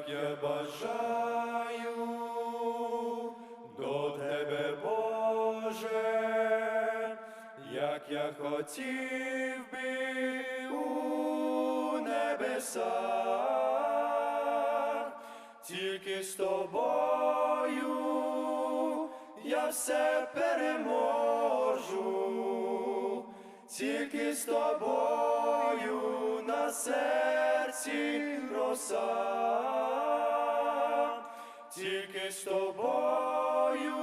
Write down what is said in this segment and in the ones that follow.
як я бажаю. До тебе, Боже, як я хотів би у небесах, тільки з тобою я все переможу, тільки з тобою на серці роса, тільки з тобою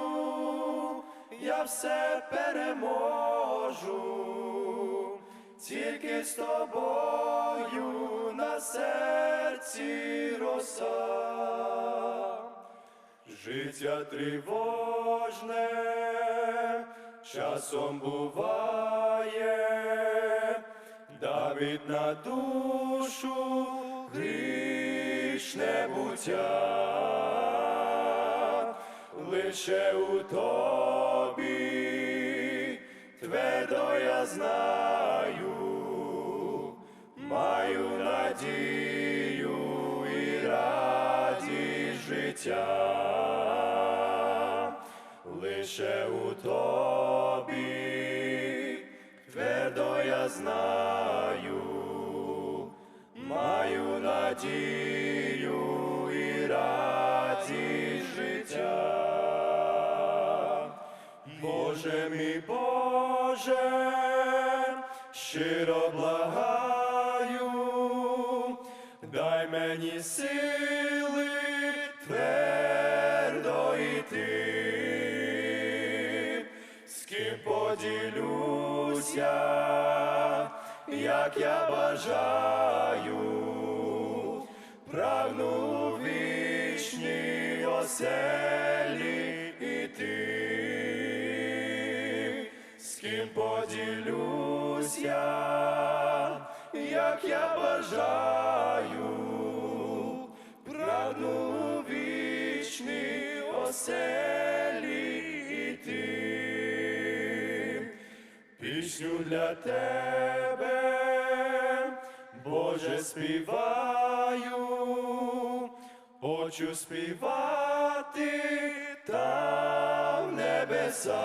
я все переможу, тільки з тобою на серці роса. Життя тривожне часом буває, давить на душу грішне буття, лише у тобі твердо я знаю, маю надію і радість життя, лише у тобі твердо я знаю, маю надію і радість життя. Боже мій Боже, щиро благаю, дай мені сили твердо йти, з ким поділюся, як я бажаю, прагну у вічній оселі іти, з ким поділюся, як я бажаю, прагну у вічній оселі пісню для тебе, Боже, співаю, хочу співати там в небесах,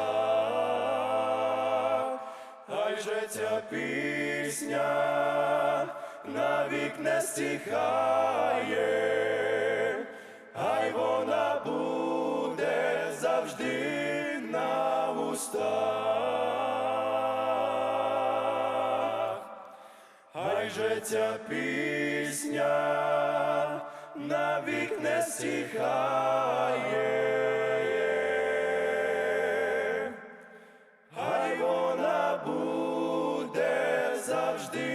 хай же ця пісня навік не стихає, хай вона буде завжди на устах. Же ця пісня навік не стихає, хай вона буде завжди